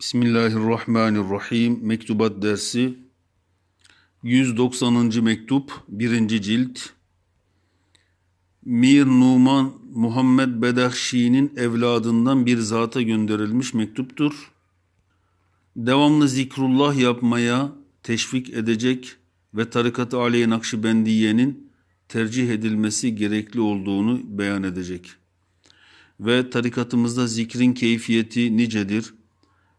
Bismillahirrahmanirrahim. Mektubat dersi 190. mektup 1. cilt Mir Numan Muhammed Bedahşi'nin evladından bir zata gönderilmiş mektuptur. Devamlı zikrullah yapmaya teşvik edecek ve tarikat-ı Aliye Nakşibendiye'nin tercih edilmesi gerekli olduğunu beyan edecek. Ve tarikatımızda zikrin keyfiyeti nicedir?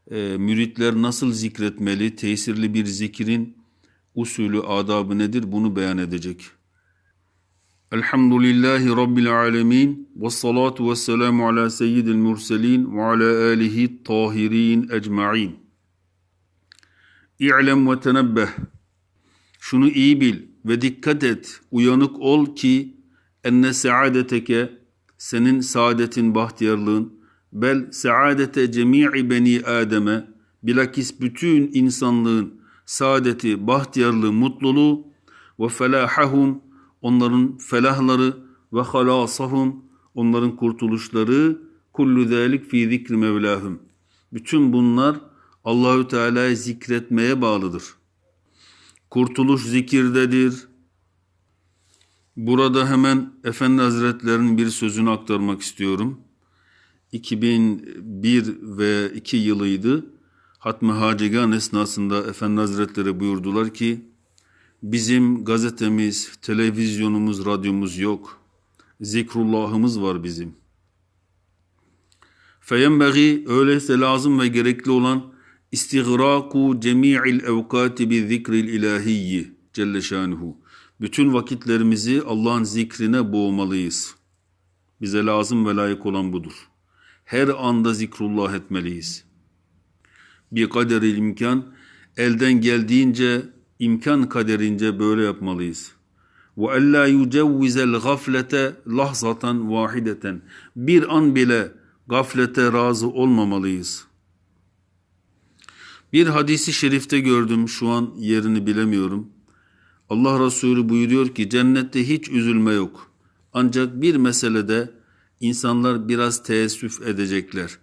E, müritler nasıl zikretmeli, tesirli bir zikrin usulü, adabı nedir bunu beyan edecek. Elhamdülillahi Rabbil alemin ve salatu ve selamu ala seyyidil murselin ve ala alihi tahirin ecma'in. İ'lem ve tenebbeh. Şunu iyi bil ve dikkat et, uyanık ol ki enne saadeteke, senin saadetin, bahtiyarlığın, bel saadete cemi'i beni Adem'e bilakis bütün insanlığın saadeti, bahtiyarlığı, mutluluğu ve felahahum onların felahları ve halasahum onların kurtuluşları kullu zalik fi zikri mevlahum. Bütün bunlar Allahü Teala'yı zikretmeye bağlıdır. Kurtuluş zikirdedir. Burada hemen Efendi Hazretlerinin bir sözünü aktarmak istiyorum. 2001 ve 2 yılıydı. Hatmi Hacigan esnasında Efendi Hazretleri buyurdular ki bizim gazetemiz, televizyonumuz, radyomuz yok. Zikrullahımız var bizim. Feyenbeği öyleyse lazım ve gerekli olan istigraku cemi'il evkati bi zikril ilahiyyi Celle şanuhu. Bütün vakitlerimizi Allah'ın zikrine boğmalıyız. Bize lazım ve layık olan budur her anda zikrullah etmeliyiz. Bir kaderil imkan, elden geldiğince, imkan kaderince böyle yapmalıyız. Ve ella yucevvizel gaflete lahzatan vahideten. Bir an bile gaflete razı olmamalıyız. Bir hadisi şerifte gördüm, şu an yerini bilemiyorum. Allah Resulü buyuruyor ki cennette hiç üzülme yok. Ancak bir meselede insanlar biraz teessüf edecekler.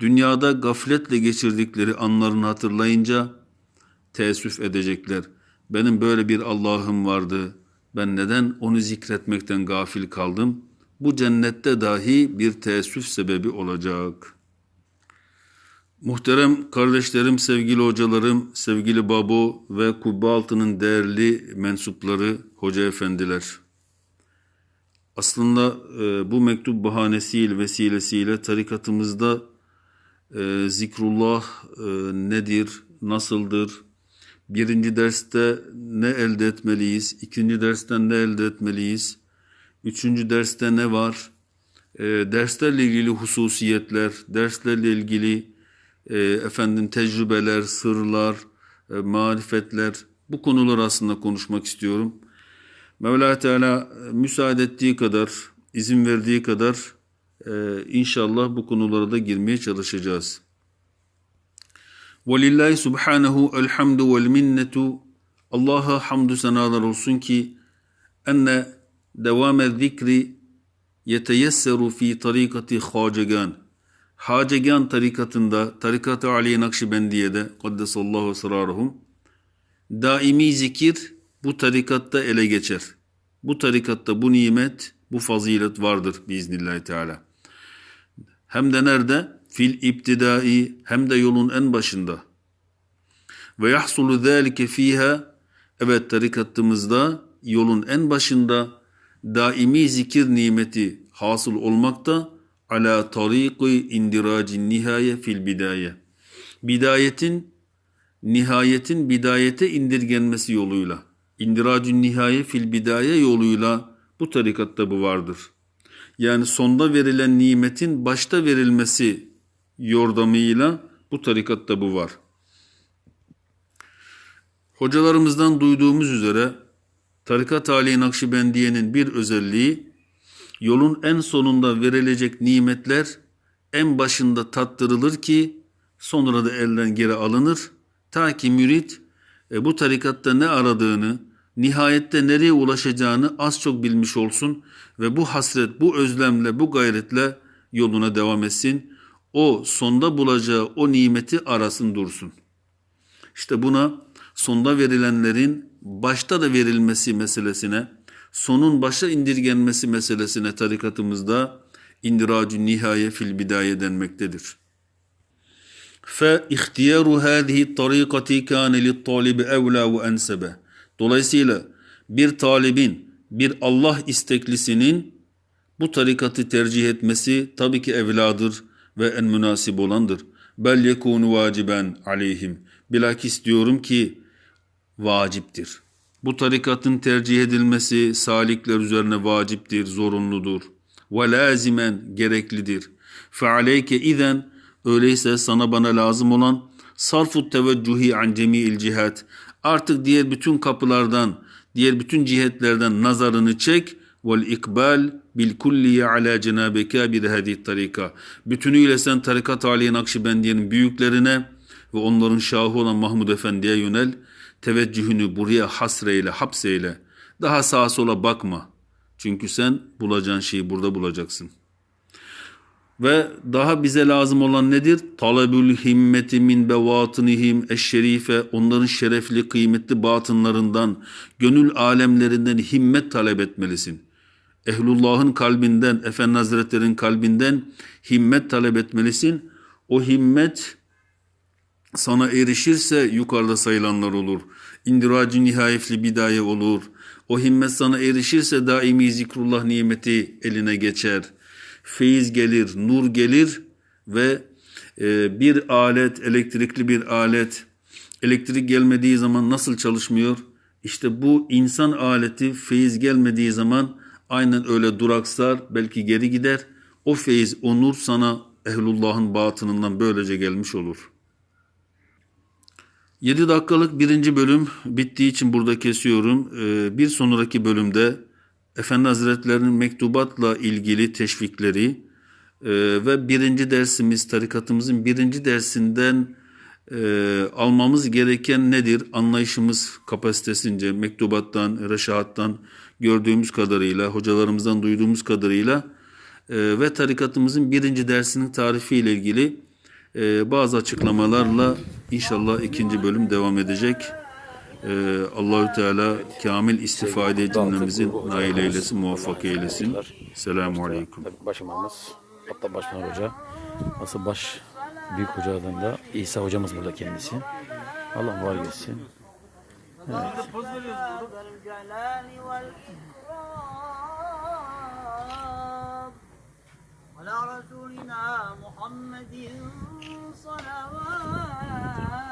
Dünyada gafletle geçirdikleri anlarını hatırlayınca teessüf edecekler. Benim böyle bir Allah'ım vardı. Ben neden onu zikretmekten gafil kaldım? Bu cennette dahi bir teessüf sebebi olacak. Muhterem kardeşlerim, sevgili hocalarım, sevgili babo ve kubbe altının değerli mensupları, hoca efendiler. Aslında e, bu mektup bahanesiyle, vesilesiyle tarikatımızda e, zikrullah e, nedir, nasıldır? Birinci derste ne elde etmeliyiz? İkinci dersten ne elde etmeliyiz? Üçüncü derste ne var? E, derslerle ilgili hususiyetler, derslerle ilgili e, efendim tecrübeler, sırlar, e, marifetler bu konular aslında konuşmak istiyorum. Mevla Teala müsaade ettiği kadar, izin verdiği kadar e, inşallah bu konulara da girmeye çalışacağız. Subhanahu elhamdu vel minnetu Allah'a hamdü senalar olsun ki enne devame zikri yeteyesseru fi tarikati hacegan. Hacegan tarikatında, tarikat-ı Aliye Nakşibendiye'de, Kaddesallahu esraruhum, daimi zikir bu tarikatta ele geçer. Bu tarikatta bu nimet, bu fazilet vardır biiznillahü teala. Hem de nerede? Fil iptidai hem de yolun en başında. Ve yahsulu zâlike fiha evet tarikatımızda yolun en başında daimi zikir nimeti hasıl olmakta ala tariqi indiracin nihaye fil bidaye. Bidayetin nihayetin bidayete indirgenmesi yoluyla indiracün nihaye fil bidaye yoluyla bu tarikatta bu vardır. Yani sonda verilen nimetin başta verilmesi yordamıyla bu tarikatta bu var. Hocalarımızdan duyduğumuz üzere tarikat Ali Nakşibendiye'nin bir özelliği yolun en sonunda verilecek nimetler en başında tattırılır ki sonra da elden geri alınır ta ki mürit e, bu tarikatta ne aradığını, nihayette nereye ulaşacağını az çok bilmiş olsun ve bu hasret, bu özlemle, bu gayretle yoluna devam etsin. o sonda bulacağı o nimeti arasın dursun. İşte buna sonda verilenlerin başta da verilmesi meselesine, sonun başa indirgenmesi meselesine tarikatımızda indiracü nihaye fil bidaye denmektedir. فاختيار هذه الطريقة كان للطالب أولى وأنسب. Dolayısıyla bir talibin, bir Allah isteklisinin bu tarikatı tercih etmesi tabii ki evladır ve en münasip olandır. Bel yekunu vaciben aleyhim. Bilakis diyorum ki vaciptir. Bu tarikatın tercih edilmesi salikler üzerine vaciptir, zorunludur. Ve lazimen gereklidir. Fe aleyke izen öyleyse sana bana lazım olan sarfu teveccühi an cemi'il cihat. Artık diğer bütün kapılardan, diğer bütün cihetlerden nazarını çek vel ikbal bil kulliye ala cenab-ı kabir hadi tarika. Bütünüyle sen tarikat aliye Nakşibendiye'nin büyüklerine ve onların şahı olan Mahmud Efendi'ye yönel. Teveccühünü buraya hasreyle, hapseyle. Daha sağa sola bakma. Çünkü sen bulacağın şeyi burada bulacaksın. Ve daha bize lazım olan nedir? Talebül himmeti min bevatınihim eşşerife. Onların şerefli, kıymetli batınlarından, gönül alemlerinden himmet talep etmelisin. Ehlullah'ın kalbinden, Efendi Hazretleri'nin kalbinden himmet talep etmelisin. O himmet sana erişirse yukarıda sayılanlar olur. İndiracı nihayetli bidaye olur. O himmet sana erişirse daimi zikrullah nimeti eline geçer. Feyiz gelir, nur gelir ve e, bir alet, elektrikli bir alet, elektrik gelmediği zaman nasıl çalışmıyor? İşte bu insan aleti feyiz gelmediği zaman aynen öyle duraksar, belki geri gider. O feyiz, o nur sana ehlullahın batınından böylece gelmiş olur.'' 7 dakikalık birinci bölüm bittiği için burada kesiyorum. Ee, bir sonraki bölümde Efendi Hazretlerinin mektubatla ilgili teşvikleri e, ve birinci dersimiz, tarikatımızın birinci dersinden e, almamız gereken nedir? Anlayışımız kapasitesince mektubattan, reşahattan gördüğümüz kadarıyla, hocalarımızdan duyduğumuz kadarıyla e, ve tarikatımızın birinci dersinin tarifiyle ilgili ee, bazı açıklamalarla inşallah ikinci bölüm devam edecek. Ee, Allahü Teala kamil istifade cümlemizi nail eylesin, muvaffak eylesin. Selamun Aleyküm. Tabii başımamız, hatta başpınar hoca. Asıl baş büyük hocalardan da İsa hocamız burada kendisi. Allah var gelsin. الجلال والإكرام على رسولنا محمد صلوات